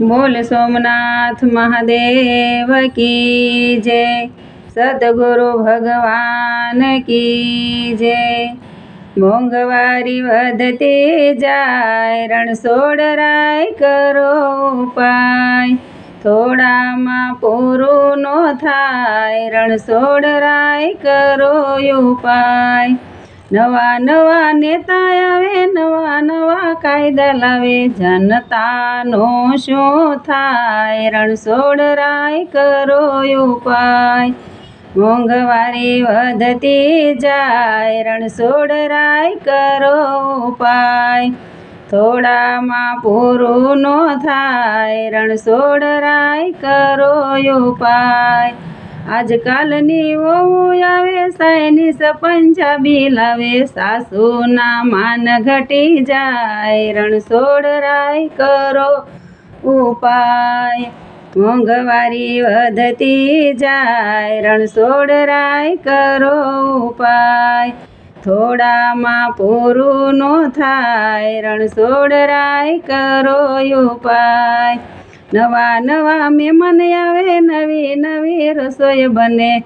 બોલ સોમનાથ મહાદેવ કી જય, સદગુરુ ભગવાન કી જય. મોંઘવારી વધતી જાય રણછોડરાય કરો ઉપાય. થોડામાં પૂરું નો થાય રણછોડરાય કરો ઉપાય. નવા નવા નેતા આવે, નવા નવા કાયદા લાવે. જનતાનો શું થાય? રણછોડરાય કરો ઉપાય. મોંઘવારી વધતી જાય રણછોડરાય કરો ઉપાય. થોડામાં પૂરું ન થાય રણછોડરાય કરો ઉપાય. આજકાલની વહુ આવે સાયનીસ પંજાબી લાવે સાસુના માન ઘટી જાય રણછોડરાય કરો ઉપાય. મોંઘવારી વધતી જાય રણછોડરાય કરો ઉપાય. થોડામાં પૂરું નો થાય રણછોડરાય કરો ઉપાય. નવા નવા મહેમાન આવે, નવી નવી રસોઈ બને.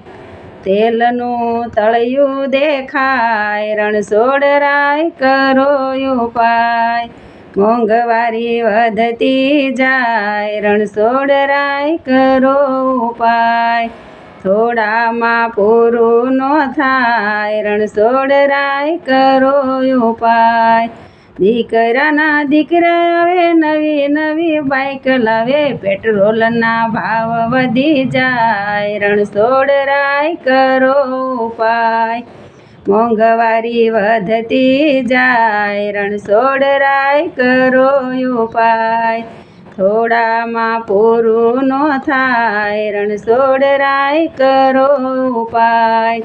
તેલનું તળિયું દેખાય રણછોડરાય કરો ઉપાય. મોંઘવારી વધતી જાય રણછોડરાય કરો ઉપાય. થોડામાં પૂરું ન થાય રણછોડરાય કરો ઉપાય. દીકરાના દીકરા આવે, નવી નવી બાઈક લાવે, પેટ્રોલના ભાવ વધી જાય રણછોડરાય કરો ઉપાય. મોંઘવારી વધતી જાય રણછોડરાય કરો ઉપાય. થોડામાં પૂરું ન થાય રણછોડરાય કરો ઉપાય.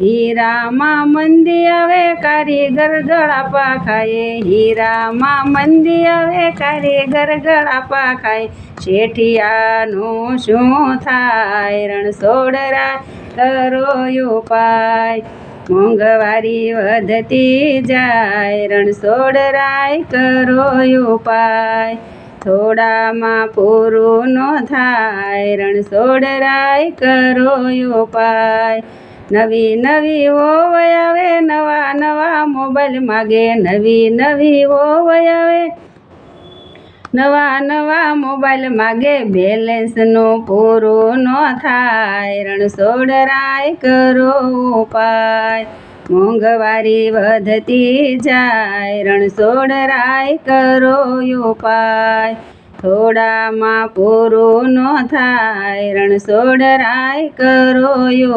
હીરામાં મંદી આવે, કારીગર ગળાપા ખાય હીરામાં મંદી આવે, કારીગર ગળાપા ખાય શેઠિયાનું શું થાય? રણછોડરા કરો પાય મોંઘવારી વધતી જાય. રણછોડરાય કરો ઉપાય થોડામાં પૂરું ન થાય. રણછોડરાય કરો ઉપાય નવી નવી ઓવય આવે, નવા નવા મોબાઈલ માગે, નવી નવી ઓવય આવે. નવા નવા મોબાઈલ માગે, બેલેન્સનો પૂરો ન થાય. રણછોડરાય કરો ઉપાય, મોંઘવારી વધતી જાય. રણછોડરાય કરો ઉપાય. થોડામાં પૂરું ન થાય, રણછોડરાય કરો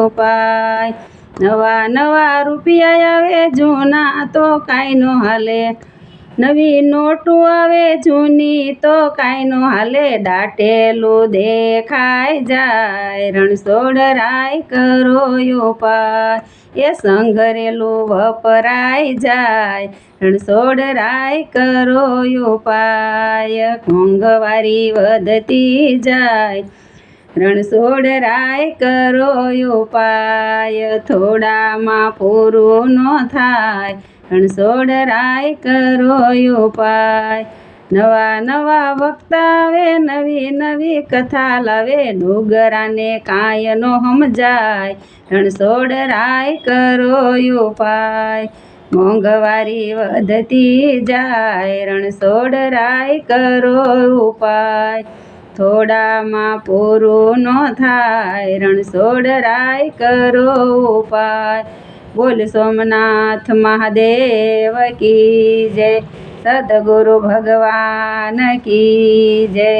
ઉપાય. નવા નવા રૂપિયા આવે, જૂના તો કાંઈ નો હાલે. નવી નોટું આવે જૂની તો કાંઈનું હાલે દાટેલું દેખાય જાય. રણછોડરાય કરો ઉપાય એ સંઘરેલું વપરાય જાય. રણછોડરાય કરો ઉપાય મોંઘવારી વધતી જાય. રણછોડરાય કરો ઉપાય થોડામાં પૂરું ન થાય. રણછોડરાય કરો ઉપાય. નવા નવા વક્તાવે, નવી નવી કથા લાવે, ડોગરાને કાંઈ નો સમજાય. રણછોડરાય કરો ઉપાય. મોંઘવારી વધતી જાય રણછોડરાય કરો ઉપાય. થોડામાં પૂરું ન થાય રણછોડરાય કરો ઉપાય. બોલ સોમનાથ મહાદેવ કી જય સદગુરુ ભગવાન કી જય.